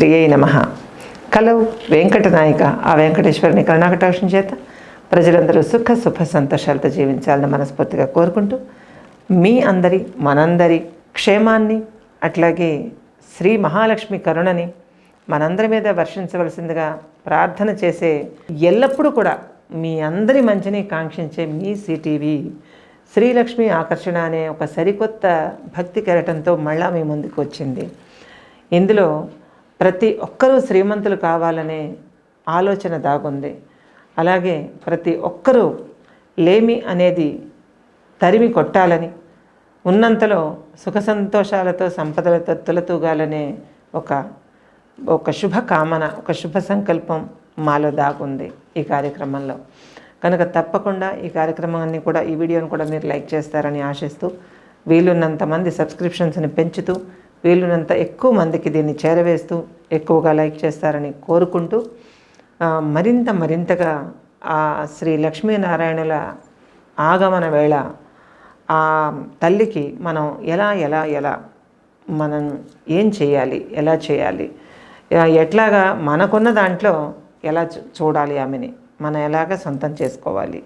శ్రీ అయి నమ. కలవు వెంకటనాయక ఆ వెంకటేశ్వరుని కరుణాకటాక్షం చేత ప్రజలందరూ సుఖ సుఖ సంతోషాలతో జీవించాలని మనస్ఫూర్తిగా కోరుకుంటూ మీ అందరి మనందరి క్షేమాన్ని అట్లాగే శ్రీ మహాలక్ష్మి కరుణని మనందరి మీద వర్షించవలసిందిగా ప్రార్థన చేసే ఎల్లప్పుడూ కూడా మీ అందరి మంచిని కాంక్షించే మీ సిటీవీ శ్రీలక్ష్మి ఆకర్షణ అనే ఒక సరికొత్త భక్తి కెరటంతో మళ్ళా మీ ముందుకు వచ్చింది. ఇందులో ప్రతి ఒక్కరూ శ్రీమంతులు కావాలనే ఆలోచన దాగుంది. అలాగే ప్రతి ఒక్కరూ లేమి అనేది తరిమి కొట్టాలని ఉన్నంతలో సుఖ సంతోషాలతో సంపదలతో తులతూగాలనే ఒక ఒక శుభ కామన ఒక శుభ సంకల్పం మాలో దాగుంది ఈ కార్యక్రమంలో. కనుక తప్పకుండా ఈ కార్యక్రమాన్ని కూడా ఈ వీడియోని కూడా మీరు లైక్ చేస్తారని ఆశిస్తూ వీలున్నంత మంది సబ్స్క్రిప్షన్స్ని పెంచుతూ వీలునంత ఎక్కువ మందికి దీన్ని చేరవేస్తూ ఎక్కువగా లైక్ చేస్తారని కోరుకుంటూ మరింత మరింతగా ఆ శ్రీ లక్ష్మీనారాయణుల ఆగమన వేళ ఆ తల్లికి మనం ఎలా ఎలా ఎలా మనం ఏం చేయాలి ఎలా చేయాలి ఎట్లాగా మనకున్న దాంట్లో ఎలా చూ- చూడాలి ఆమెని మనం ఎలాగ సొంతం చేసుకోవాలి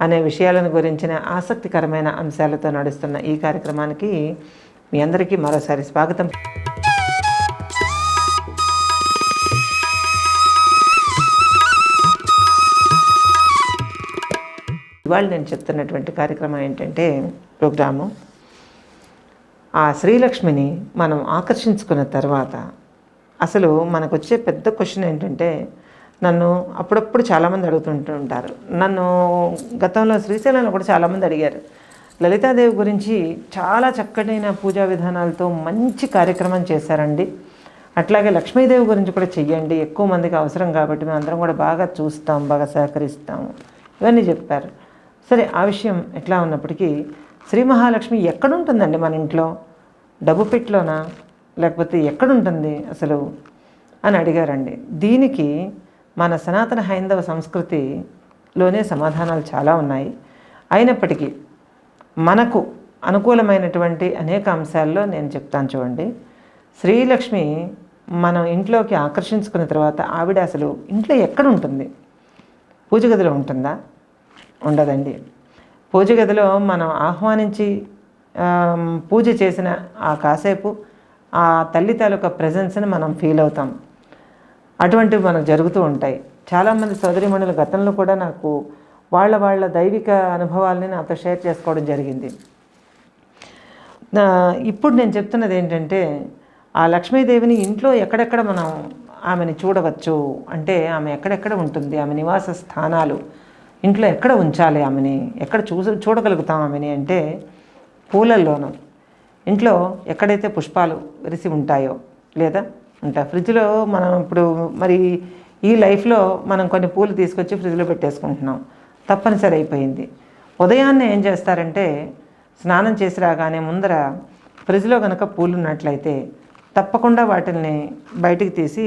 అనే విషయాలను గురించిన ఆసక్తికరమైన అంశాలతో నడుస్తున్న ఈ కార్యక్రమానికి మీ అందరికీ మరోసారి స్వాగతం. ఇవాళ నేను చెప్తున్నటువంటి కార్యక్రమం ఏంటంటే ప్రోగ్రాము. ఆ శ్రీలక్ష్మిని మనం ఆకర్షించుకున్న తర్వాత అసలు మనకు వచ్చే పెద్ద క్వశ్చన్ ఏంటంటే నన్ను అప్పుడప్పుడు చాలామంది అడుగుతుంటూ ఉంటారు. నన్ను గతంలో శ్రీశైలంలో కూడా చాలామంది అడిగారు. లలితాదేవి గురించి చాలా చక్కటైన పూజా విధానాలతో మంచి కార్యక్రమం చేశారండి. అట్లాగే లక్ష్మీదేవి గురించి కూడా చెయ్యండి. ఎక్కువ మందికి అవసరం కాబట్టి మేము అందరం కూడా బాగా చూస్తాం బాగా సహకరిస్తాము. ఇవన్నీ చెప్పారు. సరే ఆ విషయం ఎట్లా ఉన్నప్పటికీ శ్రీ మహాలక్ష్మి ఎక్కడుంటుందండి మన ఇంట్లో? డబ్బు పెట్టిలోనా? లేకపోతే ఎక్కడుంటుంది అసలు? అని అడిగారండి. దీనికి మన సనాతన హైందవ సంస్కృతిలోనే సమాధానాలు చాలా ఉన్నాయి. అయినప్పటికీ మనకు అనుకూలమైనటువంటి అనేక అంశాల్లో నేను చెప్తాను చూడండి. శ్రీలక్ష్మి మనం ఇంట్లోకి ఆకర్షించుకున్న తర్వాత ఆవిడ అసలు ఇంట్లో ఎక్కడ ఉంటుంది? పూజ గదిలో ఉంటుందా? ఉండదండి. పూజ గదిలో మనం ఆహ్వానించి పూజ చేసిన ఆ కాసేపు ఆ తల్లి తాలూకా ప్రజెన్స్ని మనం ఫీల్ అవుతాం. అటువంటివి మనకు జరుగుతూ ఉంటాయి. చాలామంది సోదరిమణులు గతంలో కూడా నాకు వాళ్ళ వాళ్ళ దైవిక అనుభవాలని నాతో షేర్ చేసుకోవడం జరిగింది. నా- ఇప్పుడు నేను చెప్తున్నది ఏంటంటే ఆ లక్ష్మీదేవిని ఇంట్లో ఎక్కడెక్కడ మనం ఆమెని చూడవచ్చు అంటే ఆమె ఎక్కడెక్కడ ఉంటుంది ఆమె నివాస స్థానాలు ఇంట్లో ఎక్కడ ఉంచాలి ఆమెని ఎక్కడ చూసి చూడగలుగుతాం ఆమెని అంటే పూలల్లోనూ ఇంట్లో ఎక్కడైతే పుష్పాలు విరిసి ఉంటాయో లేదా ఉంటాయి ఫ్రిడ్జ్లో మనం ఇప్పుడు మరి ఈ లైఫ్లో మనం కొన్ని పూలు తీసుకొచ్చి ఫ్రిడ్జ్లో పెట్టేసుకుంటున్నాం. తప్పనిసరి అయిపోయింది. ఉదయాన్నే ఏం చేస్తారంటే స్నానం చేసి రాగానే ముందర ఫ్రిడ్జ్లో కనుక పూలు ఉన్నట్లయితే తప్పకుండా వాటిని బయటికి తీసి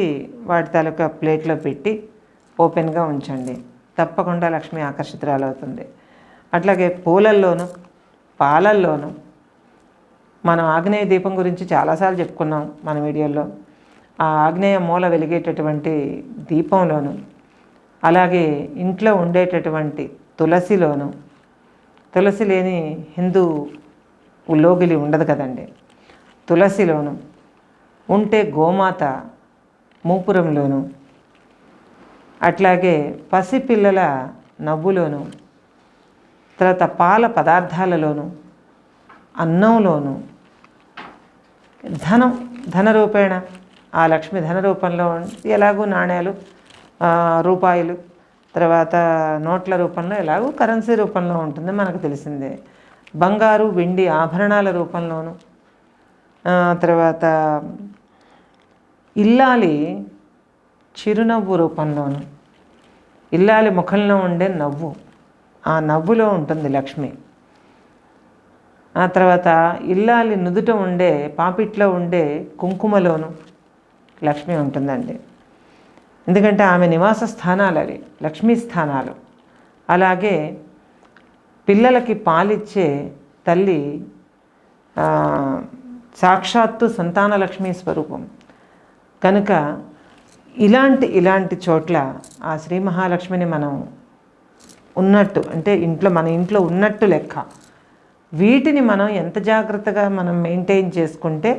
వాటి తాలూకా ప్లేట్లో పెట్టి ఓపెన్గా ఉంచండి. తప్పకుండా లక్ష్మి ఆకర్షితురాలవుతుంది. అట్లాగే పూలల్లోనూ పాలల్లోనూ మనం ఆగ్నేయ దీపం గురించి చాలాసార్లు చెప్పుకున్నాం మన వీడియోలో ఆ ఆగ్నేయ మూల వెలిగేటటువంటి దీపంలోను అలాగే ఇంట్లో ఉండేటటువంటి తులసిలోను తులసి లేని హిందూ లోగిలి ఉండదు కదండి. తులసిలోను ఉంటే గోమాత మూపురంలోను అట్లాగే పసిపిల్లల నవ్వులోను తర్వాత పాల పదార్థాలలోను అన్నంలోను ధనం ధన రూపేణ ఆ లక్ష్మి ధన రూపంలో ఎలాగూ నాణ్యాలు రూపాయలు తర్వాత నోట్ల రూపంలో ఎలాగో కరెన్సీ రూపంలో ఉంటుంది మనకు తెలిసిందే. బంగారు వెండి ఆభరణాల రూపంలోను తర్వాత ఇల్లాలి చిరునవ్వు రూపంలోను ఇల్లాలి ముఖంలో ఉండే నవ్వు ఆ నవ్వులో ఉంటుంది లక్ష్మి. ఆ తర్వాత ఇల్లాలి నుదుట ఉండే పాపిట్లో ఉండే కుంకుమలోను లక్ష్మి ఉంటుందండి. ఎందుకంటే ఆమె నివాస స్థానాలు అవి లక్ష్మీ స్థానాలు. అలాగే పిల్లలకి పాలిచ్చే తల్లి సాక్షాత్తు సాక్షాత్తు సంతానలక్ష్మి స్వరూపం. కనుక ఇలాంటి ఇలాంటి చోట్ల ఆ శ్రీ మహాలక్ష్మిని మనం ఉన్నట్టు అంటే ఇంట్లో మన ఇంట్లో ఉన్నట్టు లెక్క వీటిని మనం ఎంత జాగ్రత్తగా మనం మెయింటైన్ చేసుకుంటే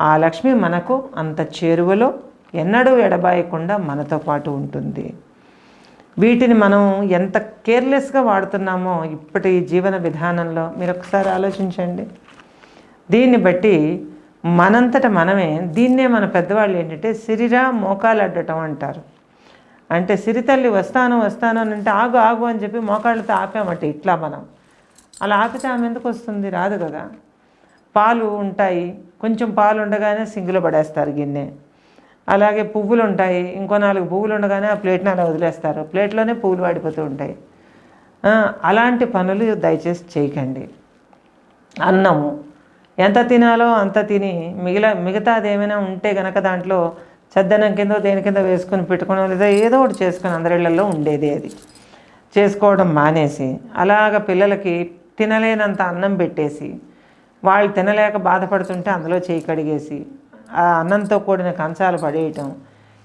ఆ లక్ష్మి మనకు అంత చేరువలో ఎన్నడూ ఎడబాయకుండా మనతో పాటు ఉంటుంది. వీటిని మనం ఎంత కేర్లెస్గా వాడుతున్నామో ఇప్పటి జీవన విధానంలో మీరు ఒకసారి ఆలోచించండి. దీన్ని బట్టి మనంతట మనమే దీన్నే మన పెద్దవాళ్ళు ఏంటంటే సిరిరా మోకాలు అడ్డటం అంటారు. అంటే సిరితల్లి వస్తాను వస్తాను అని అంటే ఆగు ఆగు అని చెప్పి మోకాళ్ళతో ఆపామంటే ఇట్లా మనం. అలా ఆపితే ఆమె ఎందుకు వస్తుంది? రాదు కదా. పాలు ఉంటాయి. కొంచెం పాలు ఉండగానే సింగిలో పడేస్తారు గిన్నె. అలాగే పువ్వులు ఉంటాయి ఇంకో నాలుగు పువ్వులు ఉండగానే ఆ ప్లేట్ని అలా వదిలేస్తారు. ప్లేట్లోనే పువ్వులు వాడిపోతూ ఉంటాయి. అలాంటి పనులు దయచేసి చేయకండి. అన్నము. ఎంత తినాలో అంత తిని మిగిల మిగతాది ఏమైనా ఉంటే గనక దాంట్లో చద్దనం కింద దేని కింద వేసుకొని పెట్టుకోవడం లేదా ఏదో ఒకటి చేసుకుని అందరిళ్ళలో ఉండేది అది. చేసుకోవడం మానేసి అలాగ పిల్లలకి తినలేనంత అన్నం పెట్టేసి వాళ్ళు తినలేక బాధపడుతుంటే అందులో చేయి కడిగేసి ఆ అన్నంతో కూడిన కంచాలు పడేయటం.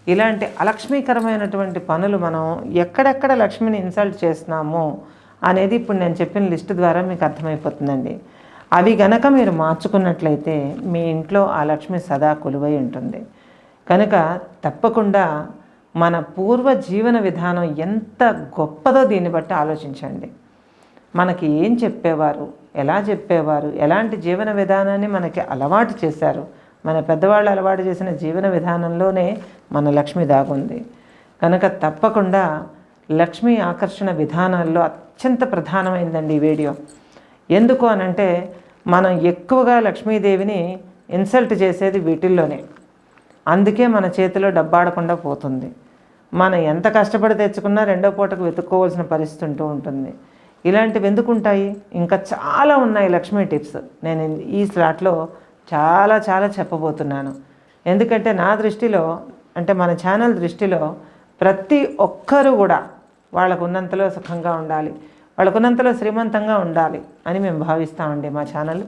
ఇలాంటి అలక్ష్మీకరమైనటువంటి పనులు మనం ఎక్కడెక్కడ లక్ష్మిని ఇన్సల్ట్ చేస్తున్నామో అనేది ఇప్పుడు నేను చెప్పిన లిస్ట్ ద్వారా మీకు అర్థమైపోతుందండి. అవి గనక మీరు మార్చుకున్నట్లయితే మీ ఇంట్లో ఆ లక్ష్మి సదా కొలువై ఉంటుంది. కనుక తప్పకుండా మన పూర్వ జీవన విధానం ఎంత గొప్పదో దీన్ని బట్టి ఆలోచించండి. మనకి ఏం చెప్పేవారు? ఎలా చెప్పేవారు? ఎలాంటి జీవన విధానాన్ని మనకి అలవాటు చేశారు? మన పెద్దవాళ్ళు అలవాటు చేసిన జీవన విధానంలోనే మన లక్ష్మి దాగుంది. కనుక తప్పకుండా లక్ష్మి ఆకర్షణ విధానాల్లో అత్యంత ప్రధానమైందండి ఈ వీడియో. ఎందుకు అనంటే మనం ఎక్కువగా లక్ష్మీదేవిని ఇన్సల్ట్ చేసేది వీటిల్లోనే. అందుకే మన చేతిలో డబ్బాడకుండా పోతుంది. మనం ఎంత కష్టపడి తెచ్చుకున్నా రెండో పూటకు వెతుక్కోవాల్సిన పరిస్థితి ఉంటూ ఉంటుంది. ఇలాంటివి ఎందుకు ఉంటాయి? ఇంకా చాలా ఉన్నాయి లక్ష్మీ టిప్స్. నేను ఈ స్లాట్లో చాలా చాలా చెప్పబోతున్నాను. ఎందుకంటే నా దృష్టిలో అంటే మన ఛానల్ దృష్టిలో ప్రతి ఒక్కరూ కూడా వాళ్ళకు ఉన్నంతలో సుఖంగా ఉండాలి. వాళ్ళకున్నంతలో శ్రీమంతంగా ఉండాలి అని మేము భావిస్తామండి మా ఛానల్.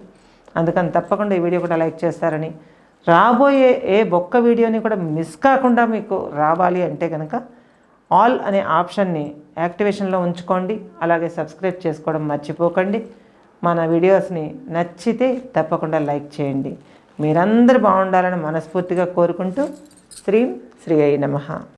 అందుకని తప్పకుండా ఈ వీడియో కూడా లైక్ చేస్తారని. రాబోయే ఏ బొక్క వీడియోని కూడా మిస్ కాకుండా మీకు రావాలి అంటే కనుక ఆల్ అనే ఆప్షన్ని యాక్టివేషన్లో ఉంచుకోండి. అలాగే సబ్స్క్రైబ్ చేసుకోవడం మర్చిపోకండి. మన వీడియోస్ని నచ్చితే తప్పకుండా లైక్ చేయండి. మీరందరూ బాగుండాలని మనస్ఫూర్తిగా కోరుకుంటూ శ్రీం శ్రీ అయి నమః.